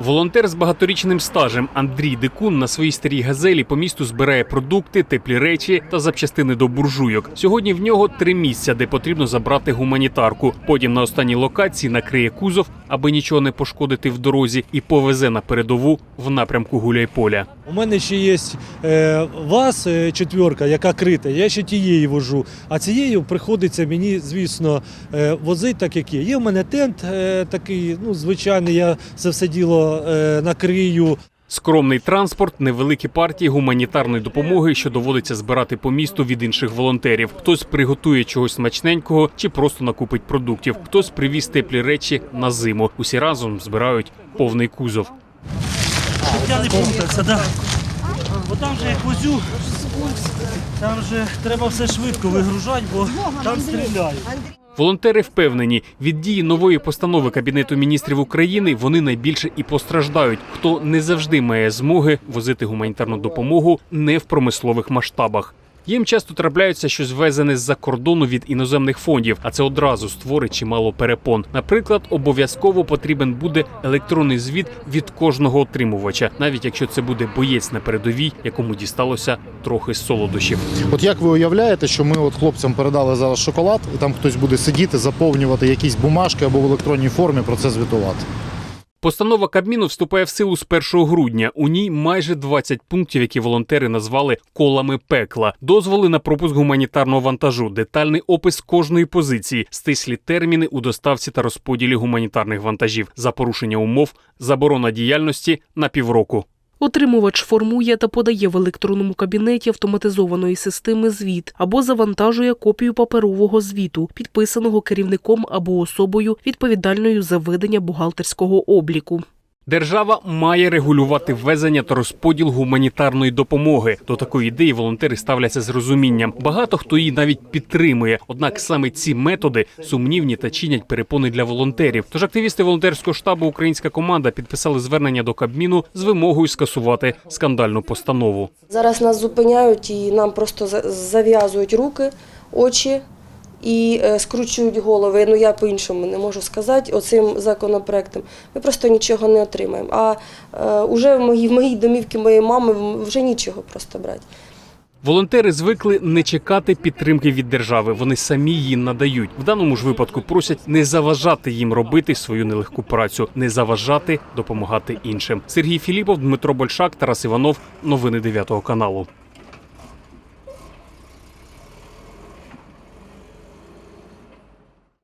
Волонтер з багаторічним стажем Андрій Дикун на своїй старій газелі по місту збирає продукти, теплі речі та запчастини до буржуйок. Сьогодні в нього три місця, де потрібно забрати гуманітарку. Потім на останній локації накриє кузов, аби нічого не пошкодити в дорозі, і повезе на передову в напрямку Гуляйполя. У мене ще є е, ВАЗ е, четверка, яка крита. Я ще тієї вожу. А цією приходиться мені, звісно, е, возити так, як є. Є в мене тент такий, ну, звичайний, я це все діло е, накрию. Скромний транспорт, невеликі партії гуманітарної допомоги, що доводиться збирати по місту від інших волонтерів. Хтось приготує чогось смачненького чи просто накупить продуктів. Хтось привіз теплі речі на зиму. Усі разом збирають повний кузов. Я не плутався, да. Бо там же як возю, там же треба все швидко вигружати, бо там стріляють. Волонтери впевнені, від дії нової постанови Кабінету міністрів України вони найбільше і постраждають, хто не завжди має змоги возити гуманітарну допомогу не в промислових масштабах. Їм часто трапляються щось ввезене з-за кордону від іноземних фондів, а це одразу створить чимало перепон. Наприклад, обов'язково потрібен буде електронний звіт від кожного отримувача, навіть якщо це буде боєць на передовій, якому дісталося трохи солодощів. От як ви уявляєте, що ми от хлопцям передали зараз шоколад, і там хтось буде сидіти, заповнювати якісь бумажки або в електронній формі про це звітувати? Постанова Кабміну вступає в силу з 1 грудня. У ній майже 20 пунктів, які волонтери назвали колами пекла, дозволи на пропуск гуманітарного вантажу, детальний опис кожної позиції, стислі терміни у доставці та розподілі гуманітарних вантажів за порушення умов, заборона діяльності на півроку. Отримувач формує та подає в електронному кабінеті автоматизованої системи звіт або завантажує копію паперового звіту, підписаного керівником або особою, відповідальною за ведення бухгалтерського обліку. Держава має регулювати ввезення та розподіл гуманітарної допомоги. До такої ідеї волонтери ставляться з розумінням. Багато хто її навіть підтримує. Однак саме ці методи сумнівні та чинять перепони для волонтерів. Тож активісти волонтерського штабу Українська команда підписали звернення до Кабміну з вимогою скасувати скандальну постанову. Зараз нас зупиняють і нам просто за- зав'язують руки, очі і е, скручують голови. Ну я по-іншому не можу сказати. Оцим законопроектом ми просто нічого не отримаємо. А е, уже в моїй в моїй домівці моєї мами вже нічого просто брати. Волонтери звикли не чекати підтримки від держави. Вони самі її надають. В даному ж випадку просять не заважати їм робити свою нелегку працю, не заважати допомагати іншим. Сергій Філіпов, Дмитро Большак, Тарас Іванов. Новини 9 каналу.